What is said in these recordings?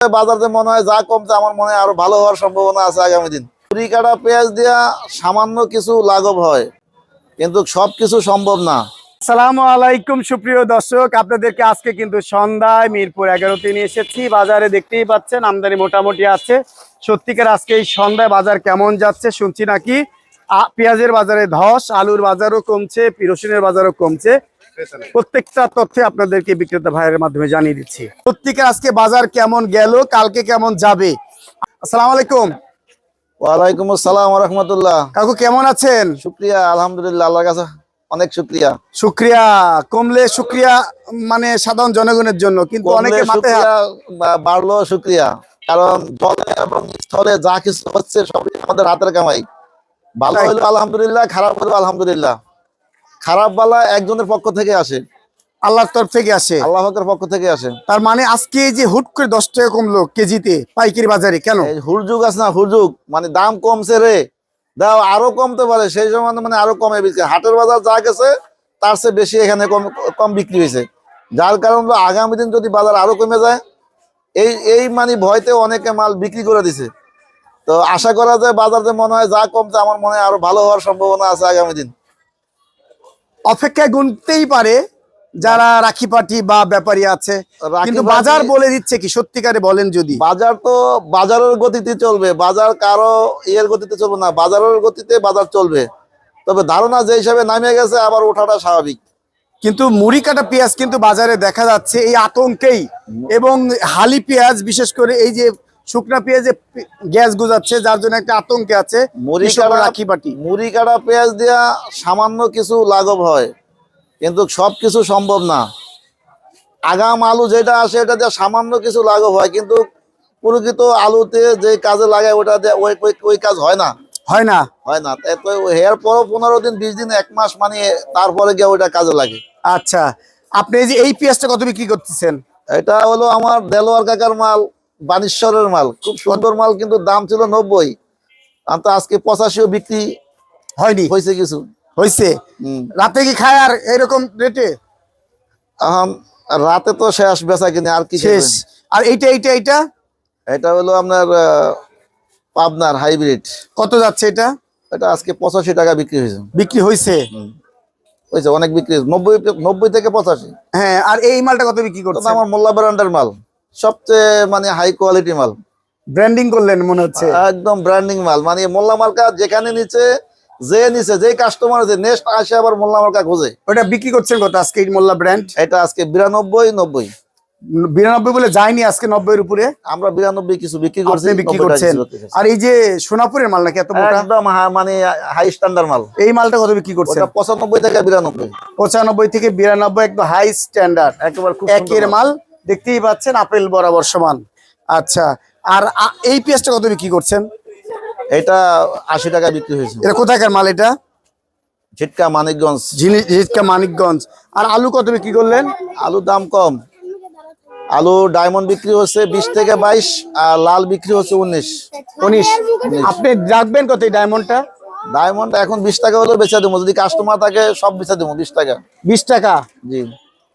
বাজারে মনে হয় যা কমছে, আমার মনে হয় আরও ভালো হওয়ার সম্ভাবনা আছে আগামী দিন। কুড়ি কাটা পেঁয়াজ দিয়া সামান্য কিছু লাঘব হয়, কিন্তু সবকিছু সম্ভব না। আলাইকুম, সুপ্রিয় দর্শক। আপনাদেরকে আজকে কিন্তু সন্ধ্যায় মিরপুর এগারোতে নিয়ে এসেছি। বাজারে দেখতেই পাচ্ছেন, আমদানি মোটামুটি আছে। সত্যিকার আজকে এই সন্ধ্যায় বাজার কেমন যাচ্ছে শুনছি নাকি? পেঁয়াজের বাজারে ধস, আলুর বাজারও কমছে রসুনের বাজারও কমছে। প্রত্যেকটা তথ্যে আপনাদেরকে বিক্রেতা ভাইয়ের মাধ্যমে জানিয়ে দিচ্ছি। সত্যিকার আজকে বাজার কেমন গেল কালকে কেমন যাবে? আসসালামু আলাইকুম। ওয়ালাইকুম আসসালাম রহমতুল্লাহ। কাকু কেমন আছেন? শুক্রিয়া আলহামদুলিল্লাহ আল্লাহর কাছে অনেক শুক্রিয়া। শুক্রিয়া কমলে শুক্রিয়া মানে সাধারণ জনগণের জন্য কিন্তু অনেকে মাথায় বাড়লো শুক্রিয়া। কারণ জলে এবং স্থলে যা কিছু হচ্ছে সবই আমাদের হাতের কামাই। ভালো তাই। হলো আলহামদুলিল্লাহ খারাপ হলো আলহামদুলিল্লাহ। খারাপ বালা একজনের পক্ষ থেকে আসে। আল্লাহর তরফ থেকে আসে। আল্লাহ পাকের পক্ষ থেকে আসে। তার মানে আজকে এই যে হুট করে দশ টাকা কমলো কেজিতে পাইকারি বাজারে কেন? হুরযুগ আছে না হুরযুগ মানে দাম কমছে রে। দাও আরও কমতে পারে। সেই সময় মানে আরও কমে বিক্রি হাটের বাজার যা গেছে তার চেয়ে বেশি এখানে কম কম বিক্রি হয়েছে। যার কারণ আগামী দিন যদি বাজার আরও কমে যায় এই এই মানে ভয়তে অনেকে মাল বিক্রি করে দিছে। তো আশা করা যায় বাজারে মনে হয় যা কমছে আমার মনে হয় আরও ভালো হওয়ার সম্ভাবনা আছে আগামী দিন। অপেক্ষায় গুনতেই পারে যারা রাখি পাটি বা ব্যাপারী আছে। কিন্তু বাজার বলে দিচ্ছে কি? সত্যিকারে বলেন যদি। বাজার তো বাজারের গতিতে চলবে। বাজার কারও ইয়ের গতিতে চলবে না। বাজারের গতিতে বাজার চলবে। তবে ধারণা যে হিসাবে নামে গেছে আবার ওঠাটা স্বাভাবিক। কিন্তু মুড়ি কাটা পেঁয়াজ কিন্তু বাজারে দেখা যাচ্ছে এই আতঙ্কেই। এবং হালি পেঁয়াজ বিশেষ করে এই যে শুকনা পেঁয়াজে গ্যাস গুজাচ্ছে যার জন্য একটা আতঙ্কে আছে রাখি পাটি মুড়ি কাটা পেঁয়াজ দিয়া সামান্য কিছু লাঘব হয় কিন্তু সবকিছু সম্ভব না। আগাম আলু যেটা আসে এটা দিয়ে সামান্য কিছু লাঘব হয় কিন্তু প্রকৃত আলুতে যে কাজে লাগে ওটা দিয়ে ওই ওই- কাজ হয় না। হয় না। হয় না। এর পরও পনেরো দিন বিশ দিন এক মাস মানে তারপরে গিয়ে ওইটা কাজে লাগে। আচ্ছা। আপনি এই যে এই পেঁয়াজটা কত বিক্রি করতেছেন? এটা হলো আমার দেলোয়ার কাকার মাল। বানেশ্বরের মাল। খুব সুন্দর মাল কিন্তু দাম ছিল নব্বই। আর তো আজকে পঁচাশিও বিক্রি হয়নি। হয়েছে কিছু? হয়েছে? রাতে কি খায় আর এরকম রেটে? রাতে তো শেষ বেচা কিনে আর কি শেষ। আর এইটা এইটা এইটা? এটা হলো আপনার পাবনার হাইব্রিড। কত যাচ্ছে এটা? এটা আজকে পঁচাশি টাকা বিক্রি হয়েছে। বিক্রি হয়েছে? হয়েছে অনেক বিক্রি হয়েছে। নব্বই নব্বই থেকে পঁচাশি। হ্যাঁ আর এই মালটা কত বিক্রি করছে? আমার মোল্লা ব্র্যান্ডের মাল। সবচেয়ে মানে হাই কোয়ালিটি মাল। ব্র্যান্ডিং করলেন মনে হচ্ছে। একদম ব্র্যান্ডিং মাল। মানে মোল্লা মার্কা যেখানে নিচে যে নিচে যে কাস্টমার আছে নেক্সট আসে আবার মোল্লা মার্কা খোঁজে। ওটা বিক্রি করছেন কত আজকে মোল্লা ব্র্যান্ড এটা আজকে বিরানব্বই নব্বই। বিরানব্বই বলে যায়নি আজকে নব্বই এর উপরে? আমরা বিরানব্বই কিছু বিক্রি করছি বিক্রি 90 করছেন। করছি। আর এই যে সোনাপুরের মাল নাকি এত মোটা? একদম মানে হাই স্ট্যান্ডার্ড মাল। এই মালটা কত বিক্রি করছেন? পঁচানব্বই থেকে বিরানব্বই। পঁচানব্বই থেকে বিরানব্বই একদম হাই স্ট্যান্ডার্ড একেবারে একের মাল। দেখতেই পাচ্ছেন আপেল বরাবর সমান। আচ্ছা আর এই পেঁয়াজটা কত বিক্রি করছেন? এটা আশি টাকা বিক্রি হয়েছে। এটা কোথাকার মাল এটা? ঝিটকা মানিকগঞ্জ। ঝিটকা মানিকগঞ্জ। আর আলু কত বিক্রি করলেন? আলুর দাম কম। আলু ডায়মন্ড বিক্রি হচ্ছে বিশ থেকে বাইশ আর লাল বিক্রি হচ্ছে উনিশ। উনিশ। আপনি রাখবেন কত এই ডায়মন্ডটা? ডায়মন্ড এখন বিশ টাকা হলেও বেচা দেবো। যদি কাস্টমার থাকে সব বেচা দেবো বিশ টাকা। বিশ টাকা? জি।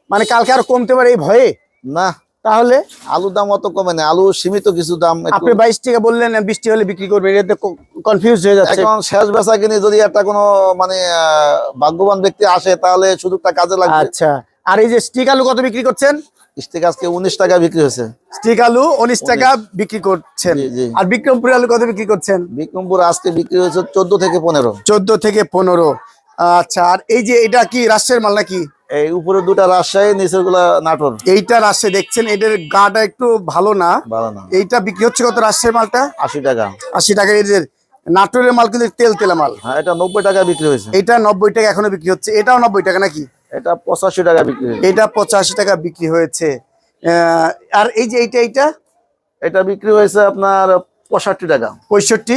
মানে কালকে আর কমতে পারে এই ভয়ে? না তাহলে আলুর দাম অত কমে না আলু সীমিত কিছু দাম আপনি বাইশ টাকা বললেন বৃষ্টি হলে বিক্রি করবেন এতে কনফিউজ হয়ে যাচ্ছে। এখন শেষ বেচা কিনে যদি একটা কোনো মানে ভাগ্যবান ব্যক্তি আসে তাহলে সুযোগটা কাজে লাগবে। আচ্ছা আর এই যে স্টিক আলু কত বিক্রি করছেন? স্টিক আজকে উনিশ টাকা বিক্রি হয়েছে। স্টিক আলু উনিশ টাকা বিক্রি করছেন। আর বিক্রমপুর আলু কত বিক্রি করছেন? বিক্রমপুর আজকে বিক্রি হয়েছে চোদ্দ থেকে পনেরো। চোদ্দ থেকে পনেরো। আচ্ছা আর এই যে এটা কি রাষ্ট্রের মাল নাকি? এই উপরে দুটা রাজশাহী নিচেরগুলা নাটোর। এইটা রাজশাহী দেখছেন? এটার গাটা একটু ভালো না। ভালো না। এইটা বিক্রি হচ্ছে কত রাজশাহীর মালটা? আশি টাকা। আশি টাকা। যে নাটোরের মাল কিন্তু তেল তেলা মাল। হ্যাঁ এটা নব্বই টাকা বিক্রি হয়েছে। এটা নব্বই টাকা এখনও বিক্রি হচ্ছে। এটাও নব্বই টাকা নাকি? এটা পঁচাশি টাকা বিক্রি এটা পঁচাশি টাকা বিক্রি হয়েছে। আহ, আর এই যে এইটা এইটা? এটা বিক্রি হয়েছে আপনার পঁয়ষট্টি টাকা। পঁয়ষট্টি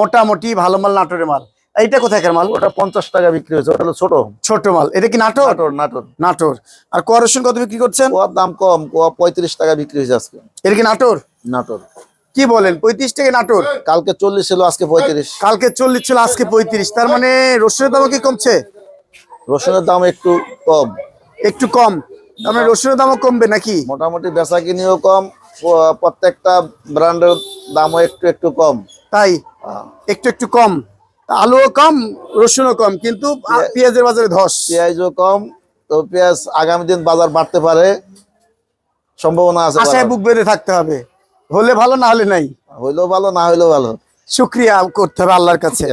মোটামুটি ভালো মাল নাটোরের মাল। এইটা কোথাকার মাল? ওটা পঞ্চাশ টাকা বিক্রি হয়েছে ওটা ছোট। ছোট মাল। এটা কি নাটোর? নাটোর নাটোর। নাটোর। আর কোয়া রসুন কত বিক্রি করছেন? কোয়ার দাম কম কোয়া পঁয়ত্রিশ টাকা বিক্রি হয়েছে আজকে। এটা কি নাটোর? নাটোর। কি বলেন পঁয়ত্রিশ থেকে নাটোর? কালকে চল্লিশ ছিল আজকে পঁয়ত্রিশ। কালকে চল্লিশ ছিল আজকে পঁয়ত্রিশ। তার মানে রসুনের দামও কি কমছে? রসুনের দাম একটু কম। একটু কম। তার মানে রসুনের দামও কমবে নাকি? মোটামুটি বেচা কিনিও কম প্রত্যেকটা ব্র্যান্ডের দামও একটু একটু কম। তাই? একটু একটু কম। আলুও কম রসুনও কম কিন্তু পেঁয়াজের বাজারে ধস। পেঁয়াজও কম তো পেঁয়াজ আগামী দিন বাজার বাড়তে পারে সম্ভাবনা আছে আশায় বুক বেঁধে থাকতে হবে। হলে ভালো না হলে নাই? হইলেও ভালো না হইলেও ভালো। শুক্রিয়া করতে হবে আল্লাহর কাছে।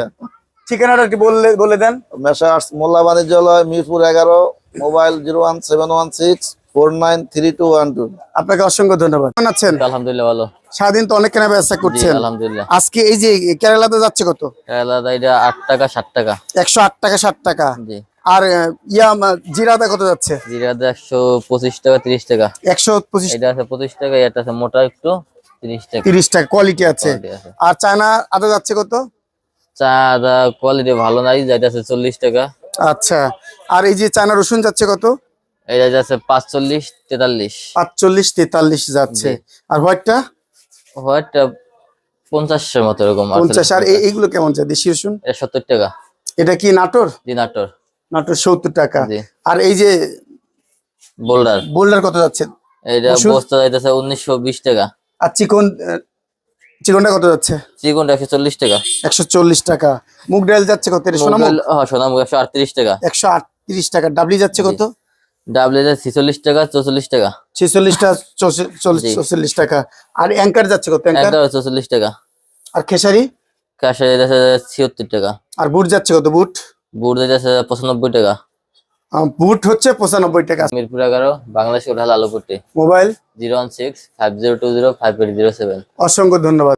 ঠিকানাটা একটু বললে বলে দেন। মেসার্স মোল্লা বাণিজ্যালয় মিরপুর এগারো mobile zero one seven one six four nine three two one two. আপনাকে অসংখ্য ধন্যবাদ। কেমন আছেন? আলহামদুলিল্লাহ ভালো। সারাদিন তো অনেক কেনা ব্যবসা করছেন। আলহামদুলিল্লাহ। আজকে এই যে কেরালাতে যাচ্ছে কত? এটা আট টাকা ষাট টাকা। একশো আট টাকা ষাট টাকা। জি। আর ইয়া জিরাদা কত যাচ্ছে? জিরাতে একশো পঁচিশ টাকা তিরিশ টাকা। একশো পঁচিশ এটা আছে পঁচিশ টাকা এটা আছে মোটা একটু তিরিশ টাকা। তিরিশ টাকা কোয়ালিটি আছে। আর চায়না আদা যাচ্ছে কত? চা আদা কোয়ালিটি ভালো নাই যেটা আছে চল্লিশ টাকা। আচ্ছা। আর এই যে চায়না রসুন যাচ্ছে কত? এটা যাচ্ছে পাঁচচল্লিশ তেতাল্লিশ। পাঁচচল্লিশ তেতাল্লিশ যাচ্ছে। আর হোয়াইটটা? হোয়াইটটা পঞ্চাশের মতো এরকম পঞ্চাশ। আর এই- এইগুলো কেমন যায় দেশি রসুন? এটা সত্তর টাকা। এটা কি নাটোর? জি নাটোর। নাটোর সত্তর টাকা। জি। আর এই যে বোল্ডার। বোল্ডার কত যাচ্ছে? এটা? বস্তা যাইতেছে উনিশশো বিশ টাকা। আর চিকন চিকনটা কত যাচ্ছে? চিকনটা একশো চল্লিশ টাকা। একশো চল্লিশ টাকা। মুগ ডাল যাচ্ছে কত? এটা সোনামুগ? মোগল- হ্যাঁ, সোনামুগ একশো আটত্রিশ টাকা। একশো আটত্রিশ টাকা। ডাবলি যাচ্ছে কত? ডাবল টাকা টাকা। টাকা আর অ্যাঙ্কার যাচ্ছে কত? অ্যাঙ্কার? টাকা। আর খেসারি? যাচ্ছে টাকা। আর বুট যাচ্ছে কত? বুট? বুট যাচ্ছে টাকা। বুট হচ্ছে পঁচানব্বই টাকা। মিরপুর এগারো Bangladesh Alopotti. Mobile? Zero one six five zero two zero five eight zero seven. অসংখ্য ধন্যবাদ।